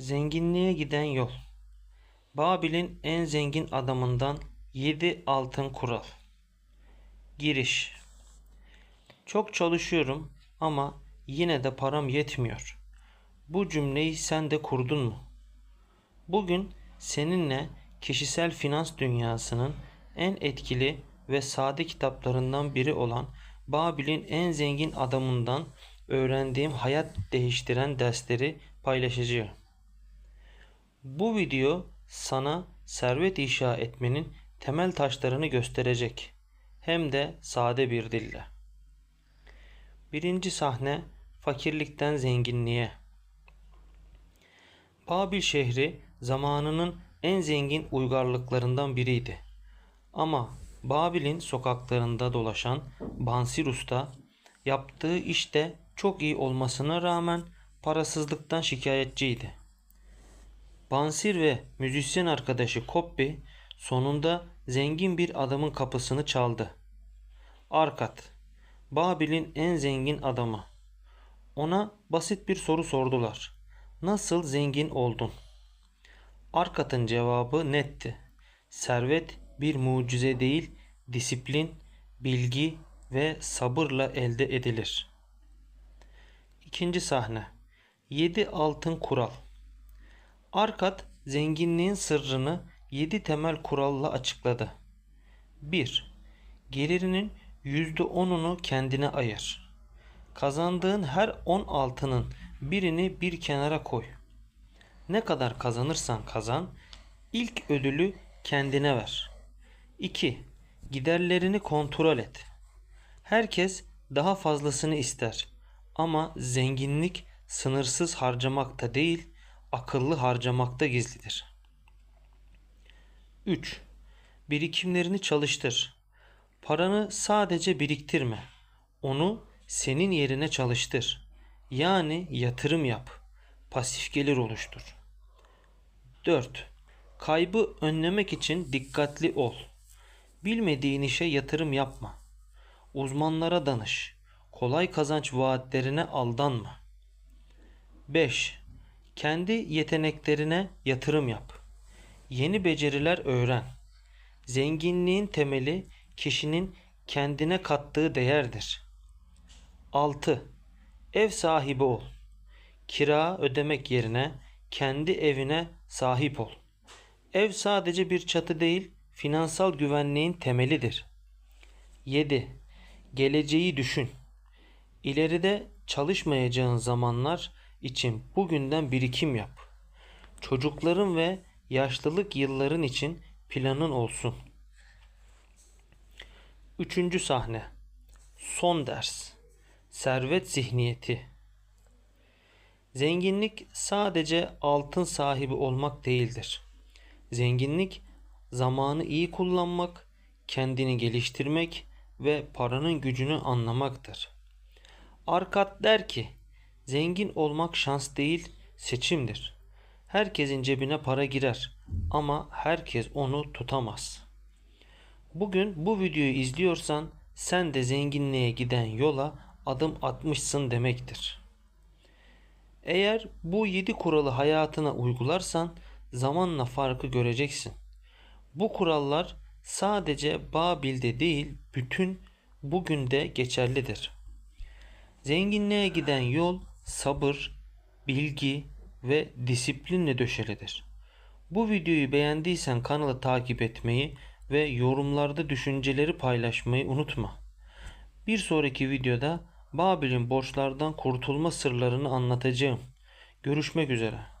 Zenginliğe giden yol. Babil'in en zengin adamından 7 altın kural. Giriş. Çok çalışıyorum ama yine de param yetmiyor. Bu cümleyi sen de kurdun mu? Bugün seninle kişisel finans dünyasının en etkili ve sade kitaplarından biri olan Babil'in en zengin adamından öğrendiğim hayat değiştiren dersleri paylaşacağım. Bu video sana servet inşa etmenin temel taşlarını gösterecek. Hem de sade bir dille. Birinci sahne fakirlikten zenginliğe. Babil şehri zamanının en zengin uygarlıklarından biriydi. Ama Babil'in sokaklarında dolaşan Bansir Usta yaptığı işte çok iyi olmasına rağmen parasızlıktan şikayetçiydi. Bansir ve müzisyen arkadaşı Koppi sonunda zengin bir adamın kapısını çaldı. Arkat, Babil'in en zengin adamı. Ona basit bir soru sordular. Nasıl zengin oldun? Arkat'ın cevabı netti. Servet bir mucize değil, disiplin, bilgi ve sabırla elde edilir. İkinci sahne. 7 altın kural. Arkat zenginliğin sırrını 7 temel kuralla açıkladı. 1. Gelirinin %10'unu kendine ayır. Kazandığın her 10 altının birini bir kenara koy. Ne kadar kazanırsan kazan, ilk ödülü kendine ver. 2. Giderlerini kontrol et. Herkes daha fazlasını ister ama zenginlik sınırsız harcamakta değil, akıllı harcamakta gizlidir. 3. Birikimlerini çalıştır. Paranı sadece biriktirme. Onu senin yerine çalıştır. Yani yatırım yap. Pasif gelir oluştur. 4. Kaybı önlemek için dikkatli ol. Bilmediğin işe yatırım yapma. Uzmanlara danış. Kolay kazanç vaatlerine aldanma. 5. Kendi yeteneklerine yatırım yap. Yeni beceriler öğren. Zenginliğin temeli kişinin kendine kattığı değerdir. 6. Ev sahibi ol. Kira ödemek yerine kendi evine sahip ol. Ev sadece bir çatı değil, finansal güvenliğin temelidir. 7. Geleceği düşün. İleride çalışmayacağın zamanlar için bugünden birikim yap. Çocukların ve yaşlılık yılların için planın olsun. Üçüncü sahne. Son ders. Servet zihniyeti. Zenginlik sadece altın sahibi olmak değildir. Zenginlik zamanı iyi kullanmak, kendini geliştirmek ve paranın gücünü anlamaktır. Arkat der ki, zengin olmak şans değil, seçimdir. Herkesin cebine para girer ama herkes onu tutamaz. Bugün bu videoyu izliyorsan sen de zenginliğe giden yola adım atmışsın demektir. Eğer bu 7 kuralı hayatına uygularsan zamanla farkı göreceksin. Bu kurallar sadece Babil'de değil bütün bugün de geçerlidir. Zenginliğe giden yol sabır, bilgi ve disiplinle döşelidir. Bu videoyu beğendiysen kanalı takip etmeyi ve yorumlarda düşünceleri paylaşmayı unutma. Bir sonraki videoda Babil'in borçlardan kurtulma sırlarını anlatacağım. Görüşmek üzere.